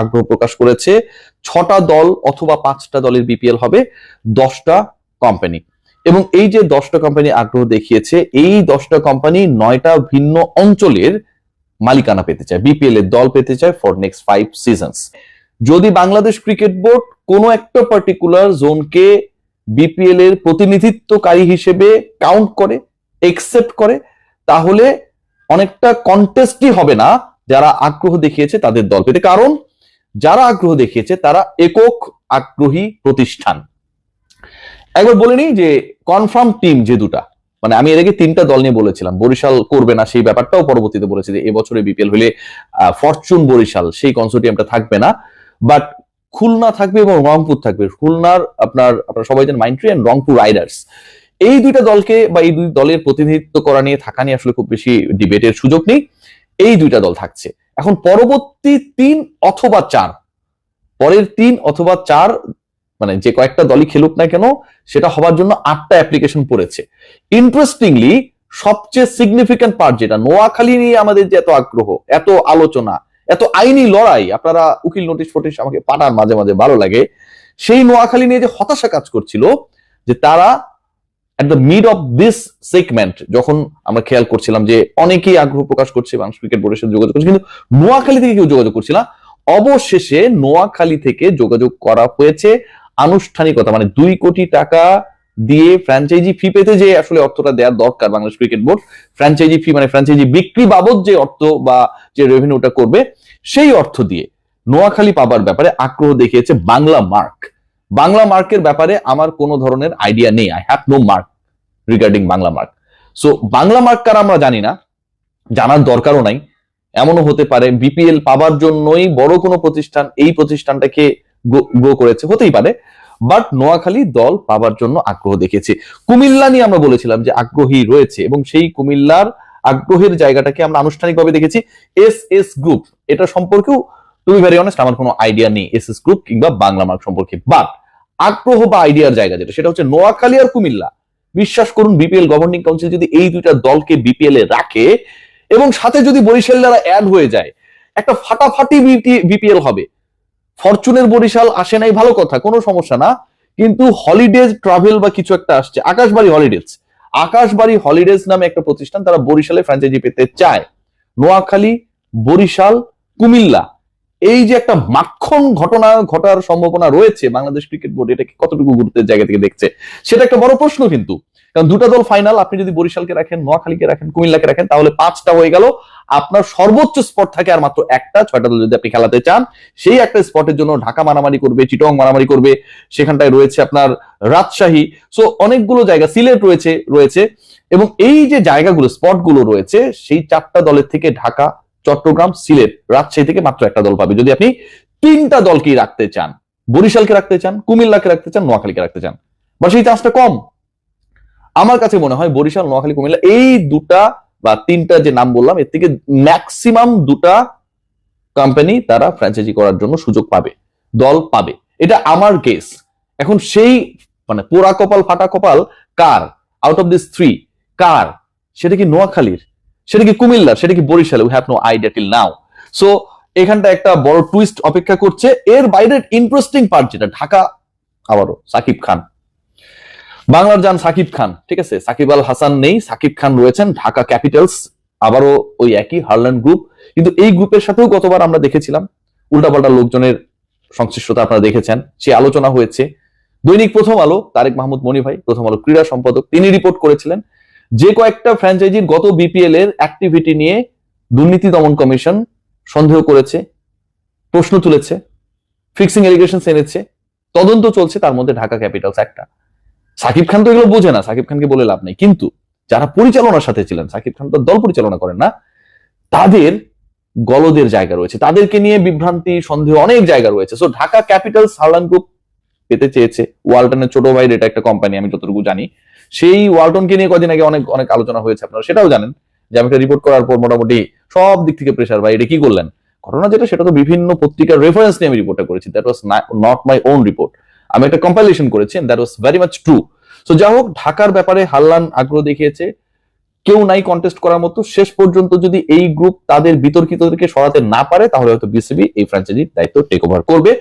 আগ্রহ প্রকাশ করেছে। ছটা দল অথবা পাঁচটা দলের বিপিএল হবে, দশটা কোম্পানি এবং এই যে দশটা কোম্পানি আগ্রহ দেখিয়েছে, এই দশটা কোম্পানি নয়টা ভিন্ন অঞ্চলের মালিকানা পেতে চায় বিপিএল এর দল পেতে চায় ফর নেক্সট ফাইভ সিজনস যদি বাংলাদেশ ক্রিকেট বোর্ড কোনো একটা পার্টিকুলার জোনকে বিপিএল এর প্রতিনিধিত্বকারী হিসেবে কাউন্ট করে একসেপ্ট করে, তাহলে অনেকটা কন্টেস্টই হবে না যারা আগ্রহ দেখিয়েছে তাদের দল পেতে। কারণ যারা আগ্রহ দেখিয়েছে, তারা একক আগ্রহী প্রতিষ্ঠান। একবার বলে নিই যে কনফার্ম টিম যে দুটা মানে আমি এর আগে তিনটা দল নিয়ে বলেছিলাম, বরিশাল করবে না সেই ব্যাপারটাও পরবর্তীতে বলেছি যে এবছরে বিপিএল হলে ফরচুন বরিশাল, সেই কনসোর্টিয়ামটা থাকবে না। বাট খুলনা থাকবে এবং রংপুর থাকবে। খুলনার আপনার আপনার সবাই জানেন মাইন্ট্রি অ্যান্ড রংপুর রাইডার্স এই দুইটা দলকে বা এই দুই দলের প্রতিনিধিত্ব করা নিয়ে থাকা নিয়ে আসলে খুব বেশি ডিবেটের সুযোগ নেই। এই দুইটা দল থাকছে। এখন পরবর্তী তিন অথবা চার। পরের তিন অথবা চার মানে যে কয়েকটা দলই খেলুক না কেন, সেটা হবার জন্য আটটা অ্যাপ্লিকেশন পড়েছে। ইন্টারেস্টিংলি সবচেয়ে সিগনিফিক্যান্ট পার্ট যেটা, নোয়াখালী নিয়ে আমাদের যে এত আগ্রহ, এত আলোচনা, এত আইনি লড়াই, আপনারা উকিল নোটিশ ফোটিশ আমাকে পাঠান, মাঝে মাঝে ভালো লাগে, সেই নোয়াখালী নিয়ে যে হতাশা কাজ করছিল, যে তারা at the mid of this segment যখন আমরা খেয়াল করছিলাম যে অনেকেই আগ্রহ প্রকাশ করছে বাংলাদেশ ক্রিকেট বোর্ডের সাথে যোগাযোগ করছে, কিন্তু নোয়াখালী থেকে কেউ যোগাযোগ করছে না। অবশেষে নোয়াখালী থেকে যোগাযোগ করা হয়েছে আনুষ্ঠানিকতা মানে দুই কোটি টাকা দিয়ে ফ্র্যাঞ্চাইজি ফি পেতে যে আসলে অর্থটা দেওয়ার দরকার Bangladesh cricket board franchise fee মানে ফ্র্যাঞ্চাইজি বিক্রি বাবদ যে অর্থ বা যে রেভিনিউটা করবে, সেই অর্থ দিয়ে নোয়াখালী পাবার ব্যাপারে আগ্রহ দেখিয়েছে বাংলা মার্ক। বাংলা মার্কের ব্যাপারে আমার কোনো ধরনের আইডিয়া নেই I have no mark regarding Bangla mark so Bangla mark কার আমরা জানি না, জানার দরকারও নাই। এমনও হতে পারে বিপিএল পাবার জন্যই বড় কোনো প্রতিষ্ঠান এই প্রতিষ্ঠানটাকে গ্রো করেছে, হতেই পারে। বাট নোয়াখালী দল পাবার জন্য আগ্রহ দেখেছে। কুমিল্লা নিয়ে আমরা বলেছিলাম যে আগ্রহী রয়েছে এবং সেই কুমিল্লার আগ্রহের জায়গাটাকে আমরা আনুষ্ঠানিকভাবে দেখেছি। এস এস গ্রুপ এটা সম্পর্কেও তুমি ভেরি অনেস্ট আমার কোনো আইডিয়া নেই এস এস গ্রুপ কিংবা বাংলা মার্ক সম্পর্কে। বাট আগ্রহ বা আইডিয়ার জায়গা যেটা, সেটা হচ্ছে নোয়াখালী আর কুমিল্লা। বিশ্বাস করুন বিপিএল গভর্নিং কাউন্সিল যদি এই দুইটা দলকে বিপিএল এ রাখে, এবং সাথে যদি বরিশাল দ্বারা অ্যাড হয়ে যায়, একটা ফাটাফাটি বিপিএল হবে। ফরচুনের বরিশাল আসে নাই, ভালো কথা, কোনো সমস্যা না। কিন্তু হলিডেজ ট্রাভেল বা কিছু একটা আসছে আকাশবাড়ি হলিডেজ আকাশবাড়ি হলিডেজ নামে একটা প্রতিষ্ঠান, তারা বরিশালে ফ্র্যাঞ্চাইজি পেতে চায়। নোয়াখালী, বরিশাল, কুমিল্লা। এই যে একটা মাখন ঘটনা, ঘটার সম্ভাবনা রয়েছে, বাংলাদেশ ক্রিকেট বোর্ড এটাকে কতটুকু গুরুত্বের জায়গা থেকে দেখছে, সেটা একটা বড় প্রশ্ন কিন্তু। কারণ দুটা দল ফাইনাল আপনি যদি বরিশালকে রাখেন, নোয়াখালীকে রাখেন, কুমিল্লাকে রাখেন, তাহলে পাঁচটা হয়ে গেল। আপনার সর্বোচ্চ স্পট থাকে আর মাত্র একটা, ছয়টা দল যদি আপনি খেলাতে চান, সেই একটা স্পটের জন্য ঢাকা মারামারি করবে, চিটং মারামারি করবে, সেখানটায় রয়েছে আপনার রাজশাহী। সো অনেকগুলো জায়গা, সিলেট রয়েছে রয়েছে। এবং এই যে জায়গাগুলো স্পটগুলো রয়েছে, সেই চারটা দলের থেকে ঢাকা চট্টগ্রাম, সিলেট, রাজশাহী থেকে মাত্র একটা দল পাবে। যদি আপনি তিনটা দলকেই রাখতে চান, বরিশালকে রাখতে চান, কুমিল্লাকে রাখতে চান, নোয়াখালীকে রাখতে চান, বা সেই চান্সটা কম। আমার কাছে মনে হয় বরিশাল, নোয়াখালী, কুমিল্লা এই দুটা বা তিনটা যে নাম বললাম, এর থেকে ম্যাক্সিমাম দুটা কোম্পানি তারা ফ্র্যাঞ্চাইজি করার জন্য সুযোগ পাবে, দল পাবে। এটা আমার কেস এখন সেই মানে পোড়া কপাল, ফাটা কপাল কার? আউট অফ দিস থ্রি কার? সেটা কি নোয়াখালীর? সেটা কি কুমিল্লার? সেটা কি Barishal? We have no idea till now so এখানটা একটা বড় টুইস্ট অপেক্ষা করছে। এর বাইরে ইন্টারেস্টিং পার্ট যেটা, ঢাকা আবারও, সাকিব খান। বাংলার যান সাকিব খান, ঠিক আছে? সাকিব আল হাসান নেই, সাকিব খান রয়েছেন, ঢাকা ক্যাপিটালস, আবারও ওই একই হারল্যান্ড গ্রুপ। কিন্তু এই গ্রুপের সাথেও গতবার আমরা দেখেছিলাম, উল্টাপাল্টা লোকজনের সংশ্লিষ্টতা আপনারা দেখেছেন, সে আলোচনা হয়েছে। দৈনিক প্রথম আলো, তারেক মাহমুদ মনি ভাই, প্রথম আলো ক্রীড়া সম্পাদক, তিনি রিপোর্ট করেছিলেন যে কয়েকটা ফ্র্যাঞ্চাইজির গত বিপিএল এর অ্যাক্টিভিটি নিয়ে দুর্নীতি দমন কমিশন সন্দেহ করেছে, প্রশ্ন তুলেছে ফিক্সিং এলিগেশন এনেছে, তদন্ত চলছে তার মধ্যে ঢাকা ক্যাপিটালস একটা। সাকিব খান তো এগুলো বোঝে না, সাকিব খানকে বলে লাভ নেই। কিন্তু যারা পরিচালনার সাথে ছিলেন, সাকিব খান তো দল পরিচালনা করেন না, তাদের গলদের জায়গা রয়েছে। তাদেরকে নিয়ে বিভ্রান্তি, সন্দেহ অনেক জায়গা রয়েছে। সো ঢাকা ক্যাপিটাল সারলান গ্রুপ পেতে চেয়েছে। ওয়ালটনের ছোট ভাইয়ের এটা একটা কোম্পানি আমি যতটুকু জানি। সেই ওয়ালটনকে নিয়ে কদিন আগে অনেক অনেক আলোচনা হয়েছে আপনারা, সেটাও জানেন যে আমি একটা রিপোর্ট করার পর মোটামুটি সব দিক থেকে প্রেশার ভাই, এটা কি করলেন? ঘটনা যেটা, সেটা তো বিভিন্ন পত্রিকার রেফারেন্স নিয়ে আমি রিপোর্টটা করেছি that was not my own report আমি একটা কম্পাইলেশন করেছি that was very much true so যাই হোক, ঢাকার ব্যাপারে হাল্লান আগ্রহ দেখিয়েছে, কেউ নাই কন্টেস্ট করার মতো, শেষ পর্যন্ত যদি এই গ্রুপ তাদের বিতর্কিতদেরকে সরাতে না পারে, তাহলে হয়তো বিসিবি এই ফ্র্যাঞ্চাইজির দায়িত্ব টেক ওভার করবে।